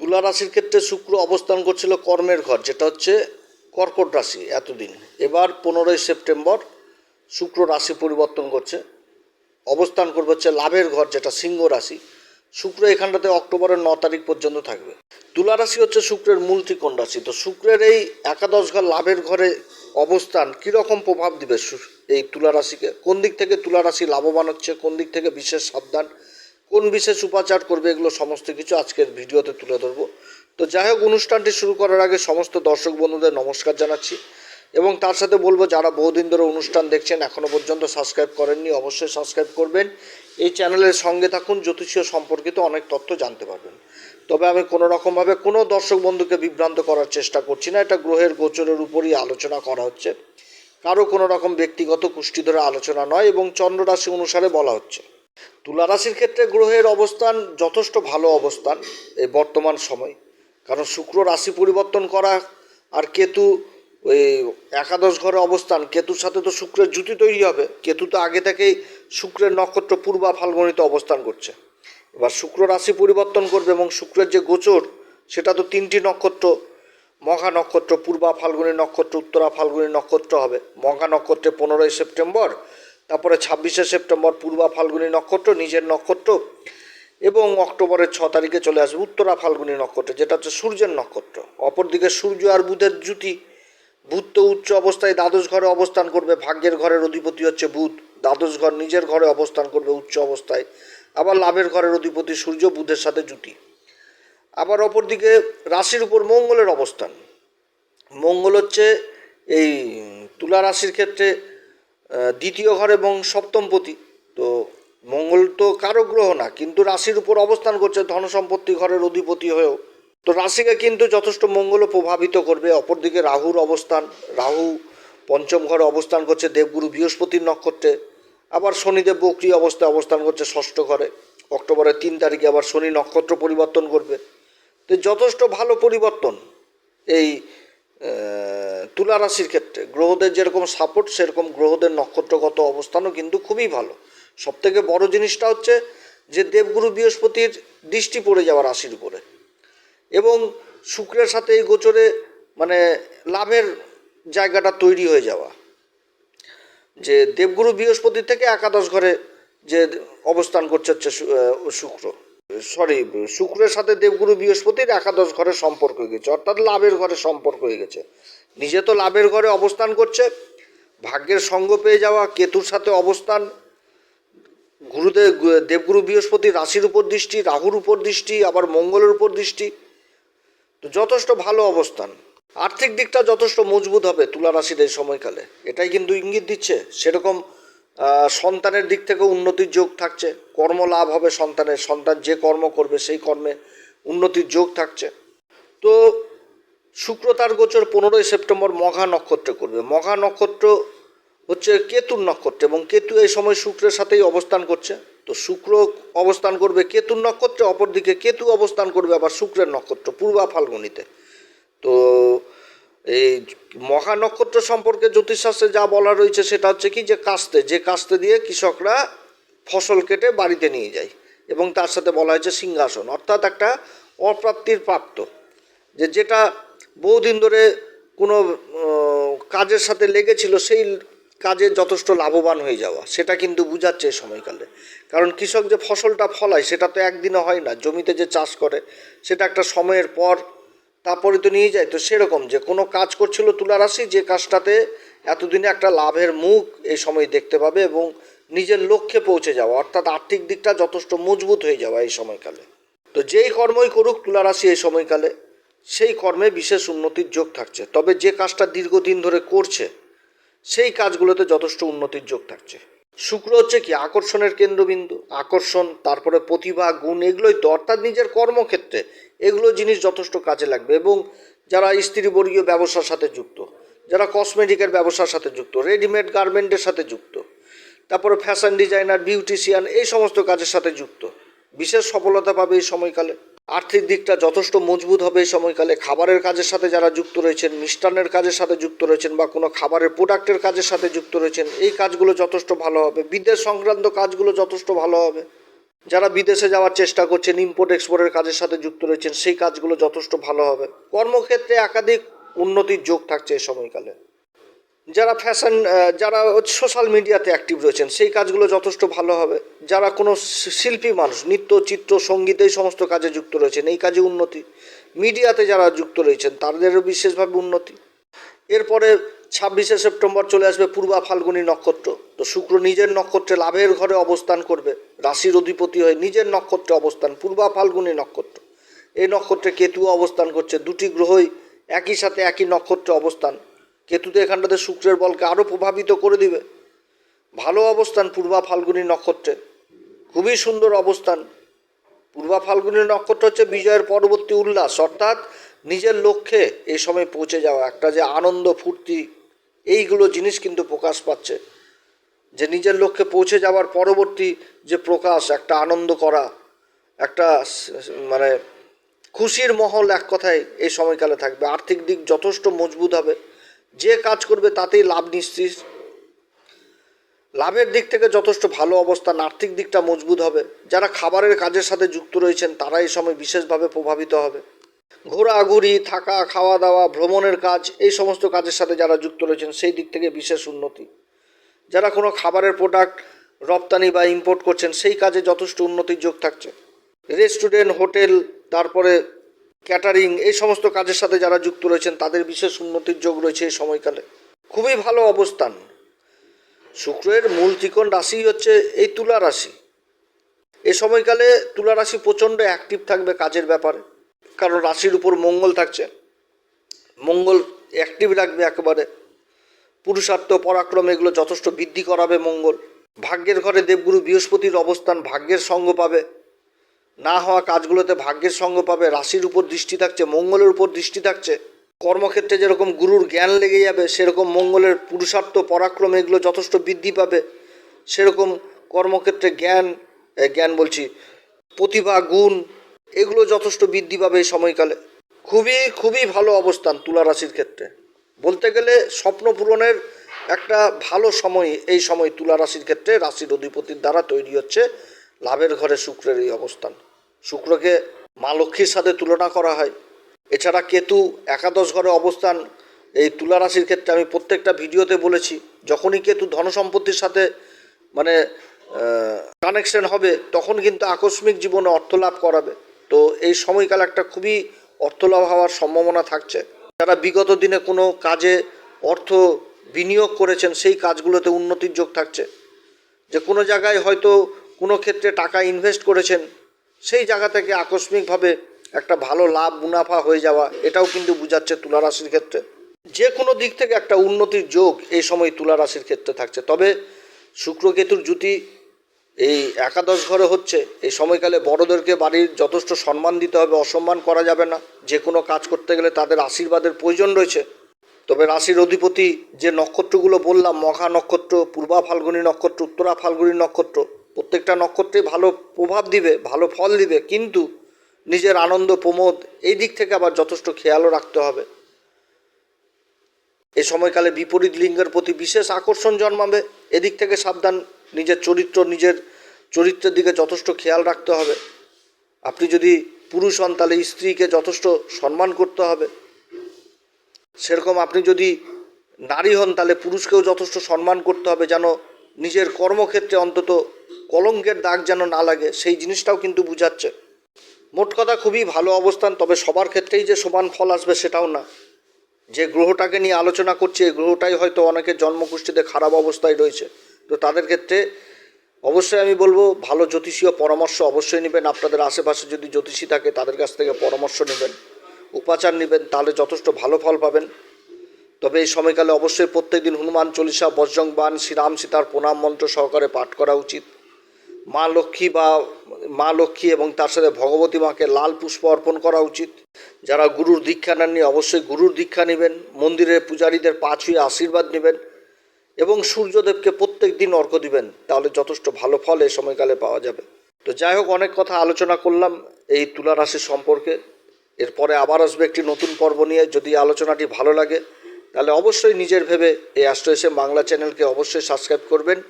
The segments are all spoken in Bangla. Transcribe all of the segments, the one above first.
তুলা রাশির ক্ষেত্রে শুক্র অবস্থান করছিল কর্মের ঘর, যেটা হচ্ছে কর্কট রাশি এতদিন। এবার পনেরোই সেপ্টেম্বর শুক্র রাশি পরিবর্তন করছে। অবস্থান করবে হচ্ছে লাভের ঘর, যেটা সিংহ রাশি। শুক্র এখানটাতে অক্টোবরের ন তারিখ পর্যন্ত থাকবে। তুলা রাশি হচ্ছে শুক্রের মূল ত্রিকোণ রাশি। তো শুক্রের এই একাদশ ঘর, লাভের ঘরে অবস্থান কীরকম প্রভাব দিবে এই তুলা রাশিকে? কোন দিক থেকে তুলা রাশি লাভবান হচ্ছে? কোন দিক থেকে বিশেষ সাবধান? কোন বিশেষ উপাচার করবে এগুলো সমস্ত কিছু আজকের ভিডিওতে তুলে ধরবো। তো যাই হোক, অনুষ্ঠানটি শুরু করার আগে সমস্ত দর্শক বন্ধুদের নমস্কার জানাচ্ছি এবং তার সাথে বলব, যারা বহুদিন ধরে অনুষ্ঠান দেখছেন এখনও পর্যন্ত সাবস্ক্রাইব করেননি, অবশ্যই সাবস্ক্রাইব করবেন। এই চ্যানেলের সঙ্গে থাকুন, জ্যোতিষীয় সম্পর্কিত অনেক তথ্য জানতে পারবেন। তবে আমি কোনো রকমভাবে কোনো দর্শক বন্ধুকে বিভ্রান্ত করার চেষ্টা করছি না, এটা গ্রহের গোচরের উপরই আলোচনা করা হচ্ছে। কারও কোনো রকম ব্যক্তিগত কুষ্টি ধরে আলোচনা নয় এবং চন্দ্র রাশি অনুসারে বলা হচ্ছে। তুলা রাশির ক্ষেত্রে গ্রহের অবস্থান যথেষ্ট ভালো অবস্থান এই বর্তমান সময়। কারণ শুক্র রাশি পরিবর্তন করা আর কেতু ওই একাদশ ঘরে অবস্থান। কেতুর সাথে তো শুক্রের জুতি তৈরি হবে। কেতু তো আগে থেকেই শুক্রের নক্ষত্র পূর্বা ফাল্গুনিতে অবস্থান করছে। এবার শুক্র রাশি পরিবর্তন করবে এবং শুক্রের যে গোচর, সেটা তো তিনটি নক্ষত্র, মঘা নক্ষত্র পূর্বা ফাল্গুনী নক্ষত্র, উত্তরা ফাল্গুনী নক্ষত্র হবে। মঘা নক্ষত্রে পনেরোই সেপ্টেম্বর তারপরে ছাব্বিশে সেপ্টেম্বর পূর্বা ফাল্গুনী নক্ষত্র, নিজের নক্ষত্র, এবং অক্টোবরের ছ তারিখে চলে আসবে উত্তরা ফাল্গুনী নক্ষত্র, যেটা হচ্ছে সূর্যের নক্ষত্র। অপরদিকে সূর্য আর বুধের জুতি বুধ তো উচ্চ অবস্থায় দ্বাদশ ঘরে অবস্থান করবে, ভাগ্যের ঘরের অধিপতি হচ্ছে বুধ, দ্বাদশ ঘর নিজের ঘরে অবস্থান করবে উচ্চ অবস্থায়, আবার লাভের ঘরের অধিপতি সূর্য, বুধের সাথে জুটি আবার অপরদিকে রাশির উপর মঙ্গলের অবস্থান। মঙ্গল হচ্ছে এই তুলা রাশির ক্ষেত্রে দ্বিতীয় ঘর এবং সপ্তমপতি তো মঙ্গল তো কারও গ্রহ না, কিন্তু রাশির উপর অবস্থান করছে ধন সম্পত্তি ঘরের অধিপতি হয়েও। তো রাশিকে কিন্তু যথেষ্ট মঙ্গলও প্রভাবিত করবে। অপরদিকে রাহুর অবস্থান, রাহু পঞ্চম ঘরে অবস্থান করছে দেবগুরু বৃহস্পতির নক্ষত্রে। আবার শনিদেব বক্রি অবস্থায় অবস্থান করছে ষষ্ঠ ঘরে। অক্টোবরের তিন তারিখে আবার শনি নক্ষত্র পরিবর্তন করবে। তো যথেষ্ট ভালো পরিবর্তন এই তুলা রাশির ক্ষেত্রে গ্রহদের যেরকম সাপোর্ট সেরকম গ্রহদের নক্ষত্রগত অবস্থানও কিন্তু খুবই ভালো। সবথেকে বড় জিনিসটা হচ্ছে যে দেবগুরু বৃহস্পতির দৃষ্টি পড়ে যাওয়া রাশির উপরে। এবং শুক্রের সাথে এই গোচরে মানে লাভের জায়গাটা তৈরি হয়ে যাওয়া। যে দেবগুরু বৃহস্পতি থেকে একাদশ ঘরে যে অবস্থান করছে হচ্ছে শুক্র। সরি, শুক্রের সাথে দেবগুরু বৃহস্পতির একাদশ ঘরে সম্পর্ক হয়ে গেছে, অর্থাৎ লাভের ঘরে সম্পর্ক হয়ে গেছে। নিজে তো লাভের ঘরে অবস্থান করছে, ভাগ্যের সঙ্গ পেয়ে যাওয়া কেতুর সাথে অবস্থান, গুরুদেব, দেবগুরু বৃহস্পতি রাশির উপর দৃষ্টি, রাহুর উপর দৃষ্টি, আবার মঙ্গলের উপর দৃষ্টি, তো যথেষ্ট ভালো অবস্থান। আর্থিক দিকটা যথেষ্ট মজবুত হবে তুলা রাশির এই সময়কালে। এটাই কিন্তু ইঙ্গিত দিচ্ছে, সেরকম সন্তানের দিক থেকে উন্নতির যোগ থাকছে, কর্ম লাভ হবে সন্তানের, সন্তান যে কর্ম করবে সেই কর্মে উন্নতির যোগ থাকছে। তো শুক্র তার গোচর পনেরোই সেপ্টেম্বর মঘা নক্ষত্রে করবে। মঘা নক্ষত্র হচ্ছে কেতুর নক্ষত্র এবং কেতু এই সময় শুক্রের সাথেই অবস্থান করছে। তো শুক্র অবস্থান করবে কেতুর নক্ষত্রে, অপরদিকে কেতু অবস্থান করবে আবার শুক্রের নক্ষত্র, পূর্বা ফাল্গুনিতে। তো এই মহা নক্ষত্র সম্পর্কে জ্যোতিষশাস্ত্রে যা বলা রয়েছে সেটা হচ্ছে কি যে কাস্তে যে কাস্তে দিয়ে কৃষকরা ফসল কেটে বাড়িতে নিয়ে যায় এবং তার সাথে বলা হয়েছে সিংহাসন। অর্থাৎ একটা অপ্রাপ্তির প্রাপ্ত। যে যেটা বহুদিন ধরে কোনো কাজের সাথে লেগেছিল, সেই কাজে যথেষ্ট লাভবান হয়ে যাওয়া। সেটা কিন্তু বুঝাচ্ছে এই সময়কালে। কারণ কৃষক যে ফসলটা ফলায়, সেটা তো একদিনে হয় না। জমিতে যে চাষ করে, সেটা একটা সময়ের পর তারপরে তো নিয়ে যায়। তো সেরকম যে কোনো কাজ করছিল তুলা রাশি যে কাজটাতে এতদিনে একটা লাভের মুখ এই সময় দেখতে পাবে এবং নিজের লক্ষ্যে পৌঁছে যাওয়া। অর্থাৎ আর্থিক দিকটা যথেষ্ট মজবুত হয়ে যাওয়া এই সময়কালে। তো যেই কর্মই করুক তুলা রাশি এই সময়কালে সেই কর্মে বিশেষ উন্নতির যোগ থাকছে। তবে যে কাজটা দীর্ঘদিন ধরে করছে, সেই কাজগুলোতে যথেষ্ট উন্নতির যোগ থাকছে। শুক্র হচ্ছে কি, আকর্ষণের কেন্দ্রবিন্দু। আকর্ষণ, তারপরে প্রতিভা, গুণ, এগুলোই তো, অর্থাৎ নিজের কর্মক্ষেত্রে এগুলো জিনিস যথেষ্ট কাজে লাগবে এবং যারা স্ত্রীবর্গীয় ব্যবসার সাথে যুক্ত, যারা কসমেটিকের ব্যবসার সাথে যুক্ত রেডিমেড গার্মেন্টের সাথে যুক্ত, তারপরে ফ্যাশন ডিজাইনার বিউটিশিয়ান এই সমস্ত কাজের সাথে যুক্ত, বিশেষ সফলতা পাবে এই সময়কালে। আর্থিক দিকটা যথেষ্ট মজবুত হবে এই সময়কালে। খাবারের কাজের সাথে যারা যুক্ত রয়েছেন, মিষ্টান্নের কাজের সাথে যুক্ত রয়েছেন বা কোনো খাবারের প্রোডাক্টের কাজের সাথে যুক্ত রয়েছেন, এই কাজগুলো যথেষ্ট ভালো হবে। বিদেশ সংক্রান্ত কাজগুলো যথেষ্ট ভালো হবে। যারা বিদেশে যাওয়ার চেষ্টা করছেন ইম্পোর্ট এক্সপোর্টের কাজের সাথে যুক্ত রয়েছেন, সেই কাজগুলো যথেষ্ট ভালো হবে। কর্মক্ষেত্রে একাধিক উন্নতির যোগ থাকছে এই সময়কালে। যারা ফ্যাশন যারা সোশ্যাল মিডিয়াতে অ্যাক্টিভ রয়েছেন, সেই কাজগুলো যথেষ্ট ভালো হবে। যারা কোনো শিল্পী মানুষ, নৃত্য, চিত্র, সংগীত, এই সমস্ত কাজে যুক্ত রয়েছেন, এই কাজে উন্নতি। মিডিয়াতে যারা যুক্ত রয়েছেন, তাদেরও বিশেষভাবে উন্নতি। এরপরে ছাব্বিশে সেপ্টেম্বর চলে আসবে পূর্বা ফাল্গুনী নক্ষত্র। তো শুক্র নিজের নক্ষত্রে লাভের ঘরে অবস্থান করবে, রাশির অধিপতি হয়ে নিজের নক্ষত্রে অবস্থান, পূর্বা ফাল্গুনী নক্ষত্র। এই নক্ষত্রে কেতু অবস্থান করছে, দুটি গ্রহই একই সাথে একই নক্ষত্রে অবস্থান। কেতুতে এখানটাতে শুক্রের বলকে আরও প্রভাবিত করে দিবে। ভালো অবস্থান পূর্বা ফাল্গুনী নক্ষত্রে। খুবই সুন্দর অবস্থান। পূর্বা ফাল্গুনী নক্ষত্র হচ্ছে বিজয়ের পরবর্তী উল্লাস, অর্থাৎ নিজের লক্ষ্যে এই সময় পৌঁছে যাওয়া, একটা যে আনন্দ, ফুর্তি, এইগুলো জিনিস কিন্তু প্রকাশ পাচ্ছে। যে নিজের লক্ষ্যে পৌঁছে যাওয়ার পরবর্তী যে প্রকাশ, একটা আনন্দ করা, একটা মানে খুশির মহল এক কথায় এই সময়কালে থাকবে। আর্থিক দিক যথেষ্ট মজবুত হবে। যে কাজ করবে তাতেই লাভ নিশ্চিত। লাভের দিক থেকে যথেষ্ট ভালো অবস্থান আর্থিক দিকটা মজবুত হবে। যারা খাবারের কাজের সাথে যুক্ত রয়েছেন, তারা এই সময় বিশেষভাবে প্রভাবিত হবে। ঘোরাঘুরি, থাকা খাওয়া দাওয়া ভ্রমণের কাজ, এই সমস্ত কাজের সাথে যারা যুক্ত রয়েছেন, সেই দিক থেকে বিশেষ উন্নতি। যারা কোনো খাবারের প্রোডাক্ট রপ্তানি বা ইম্পোর্ট করছেন, সেই কাজে যথেষ্ট উন্নতির যোগ থাকছে। রেস্টুরেন্ট হোটেল তারপরে ক্যাটারিং, এই সমস্ত কাজের সাথে যারা যুক্ত রয়েছেন, তাদের বিশেষ উন্নতির যোগ রয়েছে এই সময়কালে। খুবই ভালো অবস্থান। শুক্রের মূল ত্রিকোণ রাশি হচ্ছে এই তুলা রাশি। এ সময়কালে তুলা রাশি প্রচণ্ড অ্যাক্টিভ থাকবে কাজের ব্যাপারে, কারণ রাশির উপর মঙ্গল থাকছে। মঙ্গল অ্যাক্টিভ রাখবে একেবারে। পুরুষার্থ, পরাক্রম, এগুলো যথেষ্ট বৃদ্ধি করাবে মঙ্গল। ভাগ্যের ঘরে দেবগুরু বৃহস্পতির অবস্থান ভাগ্যের সঙ্গ পাবে। না হওয়া কাজগুলোতে ভাগ্যের সঙ্গ পাবে, রাশির উপর দৃষ্টি থাকছে, মঙ্গলের উপর দৃষ্টি থাকছে। কর্মক্ষেত্রে যেরকম গুরুর জ্ঞান লেগে যাবে, সেরকম মঙ্গলের পুরুষার্থ, পরাক্রম এগুলো যথেষ্ট বৃদ্ধি পাবে। সেরকম কর্মক্ষেত্রে জ্ঞান জ্ঞান বলছি, প্রতিভা, গুণ, এগুলো যথেষ্ট বৃদ্ধি পাবে এই সময়কালে। খুবই খুবই ভালো অবস্থান তুলা রাশির ক্ষেত্রে। বলতে গেলে স্বপ্ন পূরণের একটা ভালো সময় এই সময় তুলা রাশির ক্ষেত্রে রাশির অধিপতির দ্বারা তৈরি হচ্ছে লাভের ঘরে শুক্রের এই অবস্থান। শুক্রকে মা লক্ষ্মীর সাথে তুলনা করা হয়। এছাড়া কেতু একাদশ ঘরে অবস্থান, এই তুলা রাশির ক্ষেত্রে আমি প্রত্যেকটা ভিডিওতে বলেছি, যখনই কেতু ধনসম্পত্তির সাথে মানে কানেকশন হবে, তখন কিন্তু আকস্মিক জীবনে অর্থ লাভ করাবে। তো এই সময়কাল একটা খুবই অর্থ লাভ হওয়ার সম্ভাবনা থাকছে। যারা বিগত দিনে কোনো কাজে অর্থ বিনিয়োগ করেছেন, সেই কাজগুলোতে উন্নতির যোগ থাকছে। যে কোনো জায়গায় হয়তো কোনো ক্ষেত্রে টাকা ইনভেস্ট করেছেন সেই জায়গা থেকে আকস্মিকভাবে একটা ভালো লাভ, মুনাফা হয়ে যাওয়া, এটাও কিন্তু বোঝাচ্ছে তুলা রাশির ক্ষেত্রে। যে কোনো দিক থেকে একটা উন্নতির যোগ এই সময় তুলা রাশির ক্ষেত্রে থাকছে। তবে শুক্র কেতুর জুতি এই একাদশ ঘরে হচ্ছে, এই সময়কালে বড়দেরকে বাড়ির যথেষ্ট সম্মান দিতে হবে, অসম্মান করা যাবে না। যে কোনো কাজ করতে গেলে তাদের আশীর্বাদের প্রয়োজন রয়েছে। তবে রাশির অধিপতি যে নক্ষত্রগুলো বললাম, মঘা নক্ষত্র, পূর্বা ফাল্গুনী নক্ষত্র, উত্তরা ফাল্গুনী নক্ষত্র প্রত্যেকটা নক্ষত্রে ভালো প্রভাব দিবে, ভালো ফল দিবে, কিন্তু নিজের আনন্দ, প্রমোদ এই দিক থেকে আবার যথেষ্ট খেয়ালও রাখতে হবে। এই সময়কালে বিপরীত লিঙ্গের প্রতি বিশেষ আকর্ষণ জন্মাবে, এদিক থেকে সাবধান, নিজের চরিত্র, নিজের চরিত্রের দিকে যথেষ্ট খেয়াল রাখতে হবে। আপনি যদি পুরুষ হন, তাহলে স্ত্রীকে যথেষ্ট সম্মান করতে হবে। সেরকম আপনি যদি নারী হন, তাহলে পুরুষকেও যথেষ্ট সম্মান করতে হবে, যেন নিজের কর্মক্ষেত্রে অন্তত কলঙ্কের দাগ যেন না লাগে, সেই জিনিসটাও কিন্তু বুঝাচ্ছে। মোট কথা খুবই ভালো অবস্থান, তবে সবার ক্ষেত্রেই যে সমান ফল আসবে সেটাও না। যে গ্রহটাকে নিয়ে আলোচনা করছি, এই গ্রহটাই হয়তো অনেকের জন্মকুষ্ঠিতে খারাপ অবস্থায় রয়েছে। তো তাদের ক্ষেত্রে অবশ্যই আমি বলব, ভালো জ্যোতিষীয় পরামর্শ অবশ্যই নেবেন। আপনাদের আশেপাশে যদি জ্যোতিষী থাকে, তাদের কাছ থেকে পরামর্শ নেবেন, উপাচার নেবেন, তাহলে যথেষ্ট ভালো ফল পাবেন। তবে এই সময়কালে অবশ্যই প্রত্যেক দিন হনুমান চল্লিশা, বজ্রং বান শ্রীরাম সীতার প্রণাম মন্ত্র সহকারে পাঠ করা উচিত। মা লক্ষ্মী বা মা লক্ষ্মী এবং তার সাথে ভগবতী মাকে লাল পুষ্প অর্পণ করা উচিত। যারা গুরুর দীক্ষা নেননি, অবশ্যই গুরুর দীক্ষা নেবেন, মন্দিরের পূজারীদের পা ছুঁয়ে আশীর্বাদ নেবেন এবং সূর্যদেবকে প্রত্যেক দিন অর্ঘ্য দিবেন, তাহলে যথেষ্ট ভালো ফল এই সময়কালে পাওয়া যাবে। তো যাই হোক, অনেক কথা আলোচনা করলাম এই তুলা রাশি সম্পর্কে। এরপরে আবার আসবে একটি নতুন পর্ব নিয়ে, যদি আলোচনাটি ভালো লাগে, তাহলে অবশ্যই নিজের ভেবে এই অ্যাস্ট্রো বাংলা চ্যানেলকে অবশ্যই সাবস্ক্রাইব করবেন।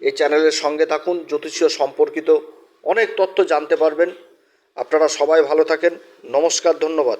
এই চ্যানেলের সঙ্গে থাকুন, জ্যোতিষীয় সম্পর্কিত অনেক তথ্য জানতে পারবেন। আপনারা সবাই ভালো থাকেন। নমস্কার, ধন্যবাদ।